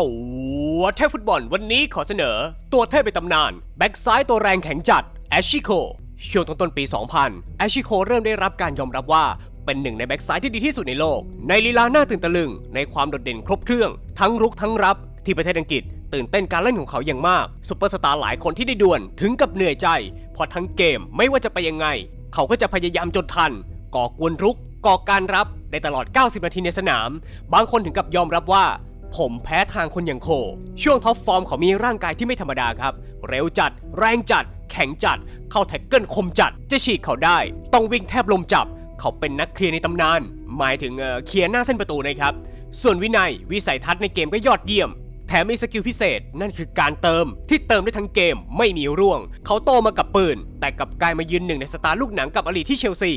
ตัวเทพฟุตบอลวันนี้ขอเสนอ ตัวเทพในตำนาน แบ็กซ้ายตัวแรงแข็งจัดแอชิโคช่วงต้นๆปี 2000 แอชิโคเริ่มได้รับการยอมรับว่าเป็นหนึ่งในแบ็กซ้ายที่ดีที่สุดในโลก ในลีลาหน้าตื่นตะลึง ในความโดดเด่นครบเครื่อง ทั้งรุกทั้งรับ ที่ประเทศอังกฤษ ตื่นเต้นการเล่นของเขาอย่างมากซุปเปอร์สตาร์หลายคนที่ได้ดวลถึงกับเหนื่อยใจเพราะทั้งเกมไม่ว่าจะไปยังไง เขาก็จะพยายามจนทัน ก่อกวนรุก ก่อการรับได้ตลอด 90 นาทีในสนาม บางคนถึงกับยอมรับว่า ผมแพ้ทางคนอย่างโค ช่วงท็อปฟอร์มเขามีร่างกายที่ไม่ธรรมดาครับ เร็วจัด แรงจัด แข็งจัด เข้าแท็กเกิลคมจัด จะฉีกเขาได้ ต้องวิ่งแทบลมจับ เขาเป็นนักเคลียร์ในตำนาน หมายถึงเออเคลียร์หน้าเส้นประตูนะครับ ส่วนวินัยวิสัยทัศน์ในเกมก็ยอดเยี่ยม แถมมีสกิลพิเศษนั่นคือการเติมที่เติมได้ทั้งเกมไม่มีร่วง เขาโตมากับปืน แต่กับกายมายืนหนึ่งในสตาร์ลูกหนังกับอลีที่เชลซี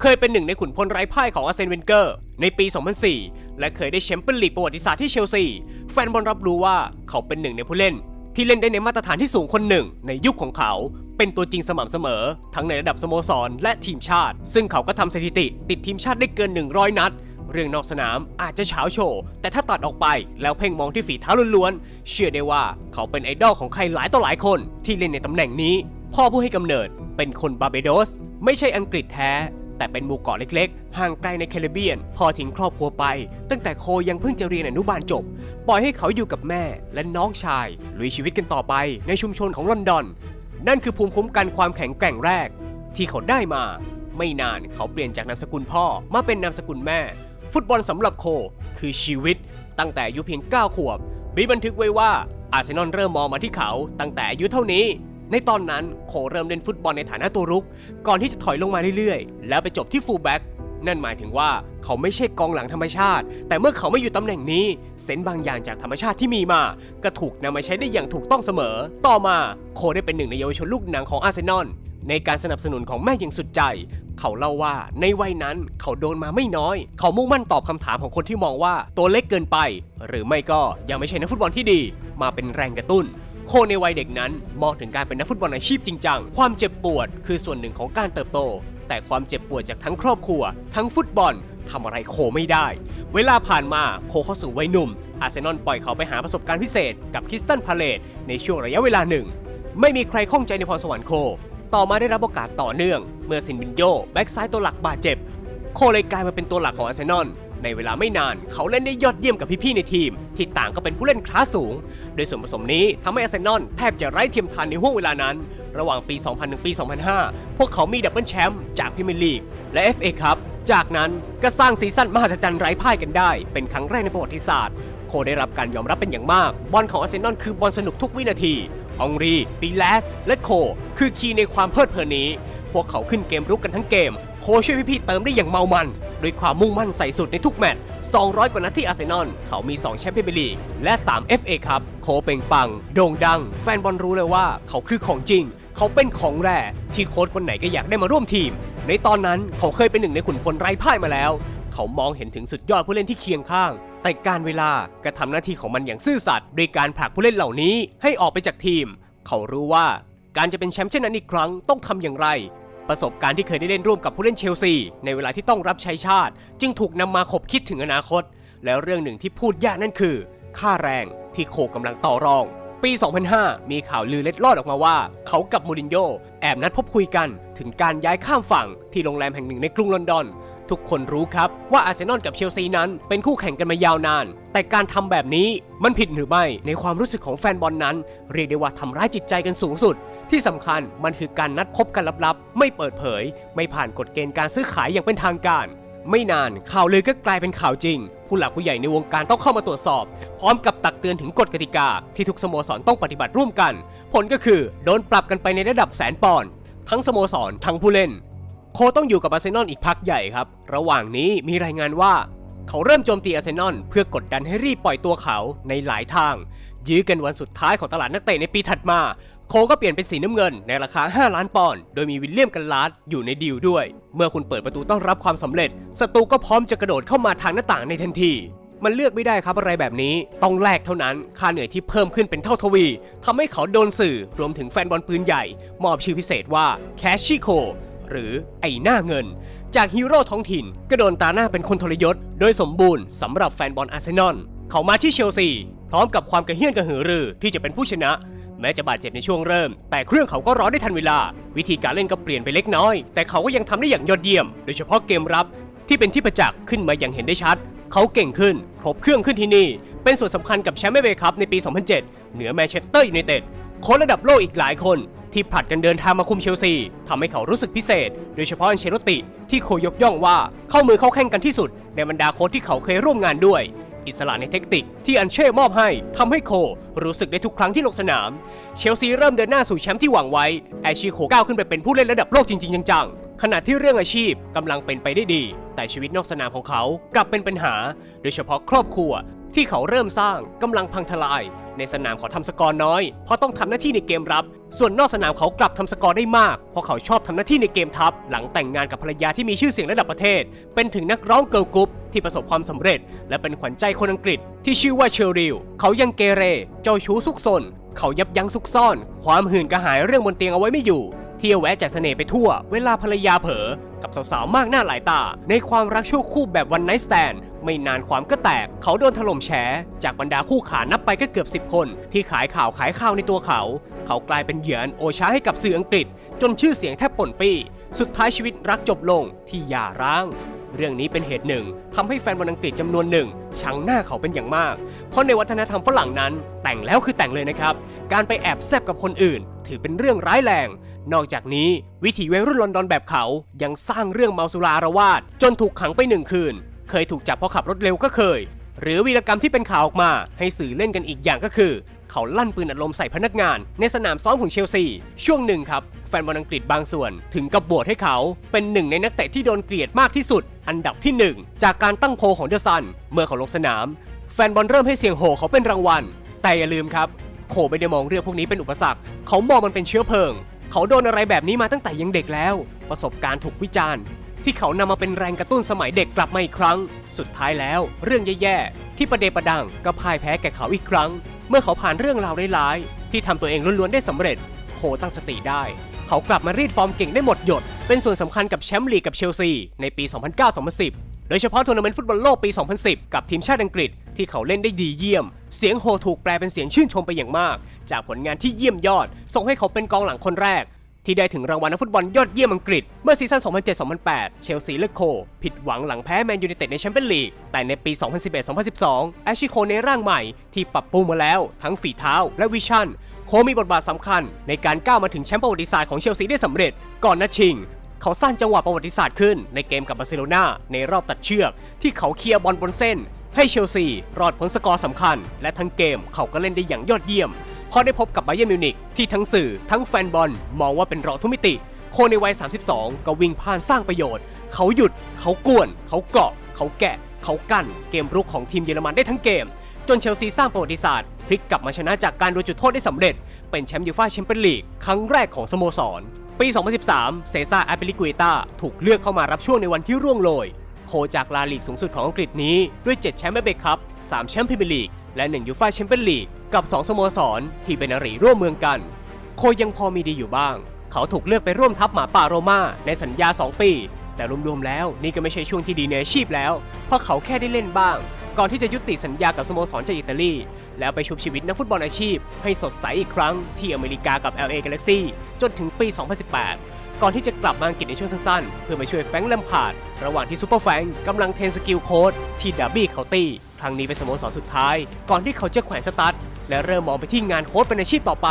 เคยเป็นหนึ่งในขุนพลไร้พ่ายของอาร์เซนเวนเกอร์ ในปี 2004 และเคยได้แชมเปี้ยนลีกประวัติศาสตร์ที่เชลซี แฟนบอลรับรู้ว่าเขาเป็นหนึ่งในผู้เล่น ที่เล่นได้ในมาตรฐานที่สูงคนหนึ่ง ในยุคของเขา เป็นตัวจริงสม่ำเสมอ ทั้งในระดับสโมสรและทีมชาติ ซึ่งเขาก็ทำสถิติ ติดทีมชาติได้เกิน 100 นัด เรื่องนอกสนามอาจจะเฉาโชว์แต่ถ้าตัดออกไปแล้วเพ่งมองที่ฝีเท้าล้วนๆ เชื่อได้ว่าเขาเป็นไอดอลของใครหลายต่อหลายคนที่เล่นในตำแหน่งนี้ พ่อผู้ให้กำเนิดเป็นคนบาเบโดส ไม่ใช่อังกฤษแท้ แต่เป็นหมู่เกาะเล็กๆ ห่างไกลในแคริบเบียน พอทิ้งครอบครัวไป ตั้งแต่โคยังเพิ่งจะเรียนอนุบาลจบ ปล่อยให้เขาอยู่กับแม่และน้องชายลุยชีวิตกันต่อไปในชุมชนของลอนดอน นั่นคือภูมิคุ้มกันความแข็งแกร่งแรก ที่เขาได้มาไม่นานเขาเปลี่ยนจากนามสกุลพ่อมาเป็นนามสกุลแม่ ฟุตบอลสำหรับโคคือชีวิตตั้งแต่อายุเพียง 9 ขวบมีบันทึกไว้ว่าอาร์เซนอลเริ่มมองมาที่เขาตั้งแต่อายุเท่านี้ ในตอนนั้นโคเริ่มเล่นฟุตบอลในฐานะตัวรุก ก่อนที่จะถอยลงมาเรื่อยๆ แล้วไปจบที่ฟูลแบ็กนั่นหมายถึงว่าเขาไม่ใช่กองหลังธรรมชาติ แต่เมื่อเขาไม่อยู่ตำแหน่งนี้ เซนบางอย่างจากธรรมชาติที่มีมา ก็ถูกนำมาใช้ได้อย่างถูกต้องเสมอ ต่อมาโคได้เป็นหนึ่งในเยาวชนลูกหนังของอาร์เซนอลในการสนับสนุนของแม่อย่างสุดใจ เขาเล่าว่าในวัยนั้นเขาโดนมาไม่น้อย เขามุ่งมั่นตอบคำถามของคนที่มองว่าตัวเล็กเกินไป หรือไม่ก็ยังไม่ใช่นักฟุตบอลที่ดี มาเป็นแรงกระตุ้นโคในวัยเด็กนั้นมองถึงการเป็นนักฟุตบอลอาชีพจริงจังความเจ็บปวดคือส่วนหนึ่งของการเติบโต แต่ความเจ็บปวดจากทั้งครอบครัว ทั้งฟุตบอลทำอะไรโคไม่ได้ เวลาผ่านมาโคเข้าสู่วัยหนุ่ม อาร์เซนอลปล่อยเขาไปหาประสบการณ์พิเศษกับคริสตันพาเลตในช่วงระยะเวลาหนึ่ง ไม่มีใครข้องใจในพรสวรรค์โค ต่อมาได้รับโอกาสต่อเนื่อง เมื่อซินบินโยแบ็กซ้ายตัวหลักบาดเจ็บ โคเลยกลายมาเป็นตัวหลักของอาร์เซนอลในเวลาไม่นานเขาเล่นได้ยอดเยี่ยมกับพี่ๆในทีม ที่ต่างก็เป็นผู้เล่นคลาสสูง โดยส่วนผสมนี้ทำให้อาร์เซนอลแทบจะไร้เทียมทานในห่วงเวลานั้น ระหว่างปี 2000ถึงปี 2005 พวกเขามีดับเบิลแชมป์จากพรีเมียร์ลีก และ FA ครับ จากนั้นก็สร้างซีซั่นมหัศจรรย์ไร้พ่ายกันได้ เป็นครั้งแรกในประวัติศาสตร์ โคได้รับการยอมรับเป็นอย่างมาก บอลของอาร์เซนอลคือบอลสนุกทุกวินาที องรีปีแลส และโค คือคีย์ในความเพลิดเพลินนี้ พวกเขาขึ้นเกมรุกกันทั้งเกม โคช่วยพี่ๆเติมได้อย่างเมามันด้วยความมุ่งมั่นใส่สุดในทุกแมตช์ 200 กว่านัดที่อาร์เซนอล เขามี 2 แชมเปี้ยนลีก และ 3 FA ครับ โคเป่งปัง โด่งดัง แฟนบอลรู้เลยว่าเขาคือของจริง เขาเป็นของแร่ที่โค้ชคนไหนก็อยากได้มาร่วมทีม ในตอนนั้นเขาเคยเป็นหนึ่งในขุนพลไร้พ่ายมาแล้ว เขามองเห็นถึงสุดยอดผู้เล่นที่เคียงข้าง แต่การเวลาก็ทำหน้าที่ของมันอย่างซื่อสัตย์โดยการผลักผู้เล่นเหล่านี้ให้ออกไปจากทีม เขารู้ว่าการจะเป็นแชมป์เช่นนั้นอีกครั้งต้องทำอย่างไร ประสบการณ์ที่เคยได้เล่นร่วมกับผู้เล่นเชลซี ในเวลาที่ต้องรับใช้ชาติ จึงถูกนำมาขบคิดถึงอนาคต แล้วเรื่องหนึ่งที่พูดยากนั่นคือ ค่าแรงที่โคกำลังต่อรอง ปี 2005 มีข่าวลือเล็ดลอดออกมาว่า เขากับมูรินโญ่แอบนัดพบคุยกัน ถึงการย้ายข้ามฝั่งที่โรงแรมแห่งหนึ่งในกรุงลอนดอน ทุกคนรู้ครับว่าอาร์เซนอลกับเชลซีนั้นเป็นคู่แข่งกันมายาวนาน แต่การทำแบบนี้มันผิดหรือไม่ในความรู้สึกของแฟนบอลนั้น เรียกได้ว่าทำร้ายจิตใจกันสูงสุด ที่สำคัญมันคือการนัดพบกันลับๆ ไม่เปิดเผย ไม่ผ่านกฎเกณฑ์การซื้อขายอย่างเป็นทางการ ไม่นานข่าวลือก็กลายเป็นข่าวจริง ผู้หลักผู้ใหญ่ในวงการต้องเข้ามาตรวจสอบ พร้อมกับตักเตือนถึงกฎกติกา ที่ทุกสโมสรต้องปฏิบัติร่วมกัน ผลก็คือโดนปรับกันไปในระดับแสนปอนด์ทั้งสโมสรทั้งผู้เล่น โคต้องอยู่กับอาร์เซนอลอีกพักใหญ่ครับ ระหว่างนี้มีรายงานว่า เขาเริ่มโจมตีอาร์เซนอลเพื่อกดดันให้รีบปล่อยตัวเขาในหลายทาง ยื้อกันวันสุดท้ายของตลาดนักเตะในปีถัดมา โคก็เปลี่ยนเป็นสีน้ำเงินในราคา 5 ล้านปอนด์โดยมีวิลเลียมกันลาดอยู่ในดีลด้วย เมื่อคุณเปิดประตูต้อนรับความสำเร็จศัตรูก็พร้อมจะกระโดดเข้ามาทางหน้าต่างในทันทีมันเลือกไม่ได้ครับอะไรแบบนี้ ต้องแลกเท่านั้น ค่าเหนื่อยที่เพิ่มขึ้นเป็นเท่าทวีทำให้เขาโดนสื่อรวมถึงแฟนบอลปืนใหญ่ มอบชื่อพิเศษว่าแคชชิโค หรือไอหน้าเงิน จากฮีโร่ท้องถิ่นก็โดนตาหน้าเป็นคนทรยศ โดยสมบูรณ์สำหรับแฟนบอลอาร์เซนอลเขามาที่เชลซี พร้อมกับความกระเฮี้ยนกระหือรือที่จะเป็นผู้ชนะ แม้จะบาดเจ็บในช่วงเริ่ม แต่เครื่องเขาก็ร้อนได้ทันเวลา วิธีการเล่นก็เปลี่ยนไปเล็กน้อย แต่เขาก็ยังทำได้อย่างยอดเยี่ยม โดยเฉพาะเกมรับที่เป็นที่ประจักษ์ขึ้นมาอย่างเห็นได้ชัด เขาเก่งขึ้น ครบเครื่องขึ้นที่นี่ เป็นส่วนสำคัญกับแชมป์เอเวคัพในปี 2007 เหนือแมนเชสเตอร์ยูไนเต็ดโค้ชระดับโลกอีกหลายคน ที่ผัดกันเดินทางมาคุมเชลซีทำให้เขารู้สึกพิเศษ โดยเฉพาะอันเชลติที่โคยกย่องว่าเข้ามือเข้าแข่งกันที่สุด ในบรรดาโค้ชที่เขาเคยร่วมงานด้วย อิสระในเทคนิคที่อันเช่มอบให้ทำให้โครู้สึกได้ทุกครั้งที่ลงสนาม เชลซีเริ่มเดินหน้าสู่แชมป์ที่หวังไว้แอชีโคก้าวขึ้นไปเป็นผู้เล่นระดับโลกจริงๆจังๆขณะที่เรื่องอาชีพกำลังเป็นไปได้ดี แต่ชีวิตนอกสนามของเขากลับเป็นปัญหา โดยเฉพาะครอบครัว ที่เขาเริ่มสร้างกำลังพังทลาย ในสนามเขาทำสกอร์น้อย เพราะต้องทำหน้าที่ในเกมรับ ส่วนนอกสนามเขากลับทำสกอร์ได้มาก เพราะเขาชอบทำหน้าที่ในเกมทัพหลังแต่งงานกับภรรยาที่มีชื่อเสียงระดับประเทศ เป็นถึงนักร้องเกิร์ลกรุ๊ปที่ประสบความสำเร็จ และเป็นขวัญใจคนอังกฤษ ที่ชื่อว่าเชอริลเขายังเกเร เจ้าชู้ซุกซนเขายับยั้งซุกซ่อน ความหื่นกระหายเรื่องบนเตียงเอาไว้ไม่อยู่เที่ยวแวะแจกเสน่ห์ไปทั่ว เวลาภรรยาเผลอกับสาวๆ มากหน้าหลายตา ในความรักชั่วคู่แบบวันไนท์สแตน ไม่นานความก็แตก เขาโดนถล่มแฉ จากบรรดาคู่ขานับไปก็เกือบ 10 คน ที่ขายข่าวขายข่าวในตัวเขา เขากลายเป็นเหยื่อนโอชาให้กับสื่ออังกฤษ จนชื่อเสียงแทบป่นปี้ สุดท้ายชีวิตรักจบลงที่หย่าร้างเรื่องนี้เป็นเหตุหนึ่งทำให้แฟนบอลอังกฤษจำนวนหนึ่งชังหน้าเขาเป็นอย่างมาก เพราะในวัฒนธรรมฝรั่งนั้น แต่งแล้วคือแต่งเลยนะครับ การไปแอบแซบกับคนอื่น ถือเป็นเรื่องร้ายแรง นอกจากนี้วิถีวัยรุ่นลอนดอนแบบเขา ยังสร้างเรื่องเมาสุราอาระวาด จนถูกขังไปหนึ่งคืน เคยถูกจับเพราะขับรถเร็วก็เคย หรือวีรกรรมที่เป็นข่าวออกมาให้สื่อเล่นกันอีกอย่างก็คือ เขาลั่นปืนอัดลมใส่พนักงาน ในสนามซ้อมของเชลซี ช่วงหนึ่งครับ แฟนบอลอังกฤษบางส่วน ถึงกับบวชให้เขาเป็นหนึ่งในนักเตะที่โดนเกลียดมากที่สุด อันดับที่หนึ่งจากการตั้งโพลของเดอะซันเมื่อเขาลงสนาม แฟนบอลเริ่มให้เสียงโห่เขาเป็นรางวัล แต่อย่าลืมครับโคไม่ได้มองเรื่องพวกนี้เป็นอุปสรรค เขามองมันเป็นเชื้อเพลิง เขาโดนอะไรแบบนี้มาตั้งแต่ยังเด็กแล้ว ประสบการณ์ถูกวิจารณ์ ที่เขานำมาเป็นแรงกระตุ้นสมัยเด็กกลับมาอีกครั้ง สุดท้ายแล้ว เรื่องแย่ๆ ที่ประเดประดังก็พ่ายแพ้แก่เขาอีกครั้ง เมื่อเขาผ่านเรื่องราวร้ายๆที่ทำตัวเองล้วนๆได้สำเร็จโคตั้งสติได้ เขากลับมารีดฟอร์มเก่งได้หมดหยด เป็นส่วนสำคัญกับแชมป์ลีกกับเชลซีในปี 2009-2010โดยเฉพาะทัวร์นาเมนต์ฟุตบอลโลกปี 2010 กับทีมชาติอังกฤษที่เขาเล่นได้ดีเยี่ยม เสียงโฮถูกแปลเป็นเสียงชื่นชมไปอย่างมาก จากผลงานที่เยี่ยมยอด ส่งให้เขาเป็นกองหลังคนแรก ที่ได้ถึงรางวัลนักฟุตบอลยอดเยี่ยมอังกฤษ เมื่อซีซั่น 2007-2008 เชลซีและโค ผิดหวังหลังแพ้แมนยูไนเต็ดในแชมเปี้ยนลีก แต่ในปี 2011-2012 แอชชิโคในร่างใหม่ที่ปรับปรุงมาแล้วทั้งฝีเท้าและวิชั่น โคมีบทบาทสำคัญ ในการก้าวมาถึงแชมป์ประวัติศาสตร์ของเชลซีได้สำเร็จ ก่อนนัดชิงเขาสร้างจังหวะประวัติศาสตร์ขึ้นในเกมกับบาร์เซโลนาในรอบตัดเชือก ที่เขาเคลียร์บอลบนเส้น ให้เชลซีรอดผลสกอร์สำคัญ และทั้งเกมเขาก็เล่นได้อย่างยอดเยี่ยม พอได้พบกับไบเยร์นมิวนิกที่ทั้งสื่อทั้งแฟนบอลมองว่าเป็นรองทุกมิติโคในวัย 32 ก็วิ่งผ่านสร้างประโยชน์ เขาหยุด เขากวน เขาเกาะ เขาแกะ เขากั้น เกมรุกของทีมเยอรมันได้ทั้งเกม จนเชลซีสร้างประวัติศาสตร์พลิกกลับมาชนะจากการโดนจุดโทษได้สำเร็จ เป็นแชมป์ยูฟ่าแชมเปี้ยนลีกครั้งแรกของสโมสร ปี 2013 เซซ่าแอปเปิลิกุเอตาถูกเลือกเข้ามารับช่วงในวันที่ร่วงโรยโคจากลาลีกสูงสุดของอังกฤษนี้ด้วย 7 แชมป์เอฟเอคัพ3แชมป์พรีเมียร์ลีกและ 1 ยูฟ่าแชมเปี้ยนลีก กับ 2 สโมสรที่เป็นอริร่วมเมืองกัน โคยังพอมีดีอยู่บ้าง เขาถูกเลือกไปร่วมทัพหมาป่าโรมาในสัญญา 2 ปี แต่รวมๆแล้วนี่ก็ไม่ใช่ช่วงที่ดีในอาชีพแล้ว เพราะเขาแค่ได้เล่นบ้าง ก่อนที่จะยุติสัญญากับสโมสรจากอิตาลี แล้วไปชุบชีวิตนักฟุตบอลอาชีพ ให้สดใสอีกครั้งที่อเมริกากับ LA Galaxy จนถึงปี 2018 ก่อนที่จะกลับมาอังกฤษในช่วงสั้นๆ เพื่อมาช่วยแฟงแลมพาร์ดระหว่างที่ซูเปอร์แฟงกำลังเทรนสกิลโค้ดที่ดับบี้เคานตี้ครั้งนี้เป็นสโมสรสุดท้าย ก่อนที่เขาจะแขวนสตาร์ท และเริ่มมองไปที่งานโค้ดเป็นอาชีพต่อไป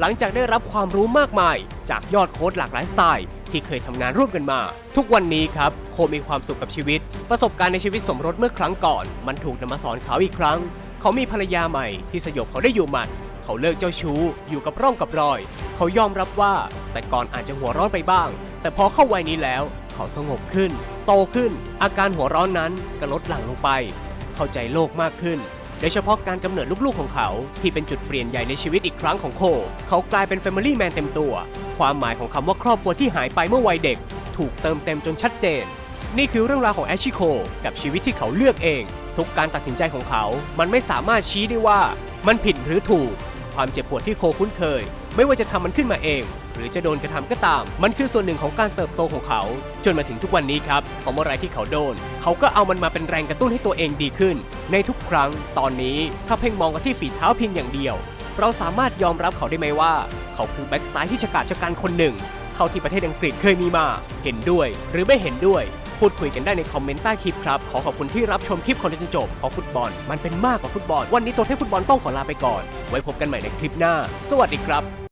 หลังจากได้รับความรู้มากมาย จากยอดโค้ดหลากหลายสไตล์ ที่เคยทำงานร่วมกันมา ทุกวันนี้ครับโคมีความสุขกับชีวิต ประสบการณ์ในชีวิตสมรสเมื่อครั้งก่อน มันถูกนำมาสอนเขาอีกครั้ง เขามีภรรยาใหม่ที่สยบเขาได้อยู่หมัด เขาเลิกเจ้าชู้ อยู่กับร่องกับรอย เขายอมรับว่า แต่ก่อนอาจจะหัวร้อนไปบ้าง แต่พอเข้าวัยนี้แล้ว เขาสงบขึ้น โตขึ้น อาการหัวร้อนนั้นก็ลดหลั่งลงไป เข้าใจโลกมากขึ้น โดยเฉพาะการกำเนิดลูกๆของเขา ที่เป็นจุดเปลี่ยนใหญ่ในชีวิตอีกครั้งของโค เขากลายเป็นแฟมิลี่แมนเต็มตัว ความหมายของคำว่าครอบครัวที่หายไปเมื่อวัยเด็ก ถูกเติมเต็มจนชัดเจน นี่คือเรื่องราวของแอชชิโค กับชีวิตที่เขาเลือกเอง ทุกการตัดสินใจของเขา มันไม่สามารถชี้ได้ว่า มันผิดหรือถูก ความเจ็บปวดที่โคคุ้นเคย ไม่ว่าจะทำมันขึ้นมาเอง หรือจะโดนกระทำก็ตาม มันคือส่วนหนึ่งของการเติบโตของเขา จนมาถึงทุกวันนี้ครับเพราะเมื่อไรที่เขาโดน เขาก็เอามันมาเป็นแรงกระตุ้นให้ตัวเองดีขึ้น ในทุกครั้งตอนนี้ถ้าเพ่งมองกันที่ฝีเท้าเพียงอย่างเดียว เราสามารถยอมรับเขาได้ไหมว่า เขาคือแบ็กซ้ายที่ฉกาจชะกันคนหนึ่งเท่าที่ประเทศอังกฤษเคยมีมา เห็นด้วยหรือไม่เห็นด้วย พูดคุยกันได้ในคอมเมนต์ใต้คลิปครับ ขอขอบคุณที่รับชมคลิปคนจนจบเพราะฟุตบอล มันเป็นมากกว่าฟุตบอล วันนี้ตัวเทพฟุตบอลต้องขอลาไปก่อน ไว้พบกันใหม่ในคลิปหน้า สวัสดีครับ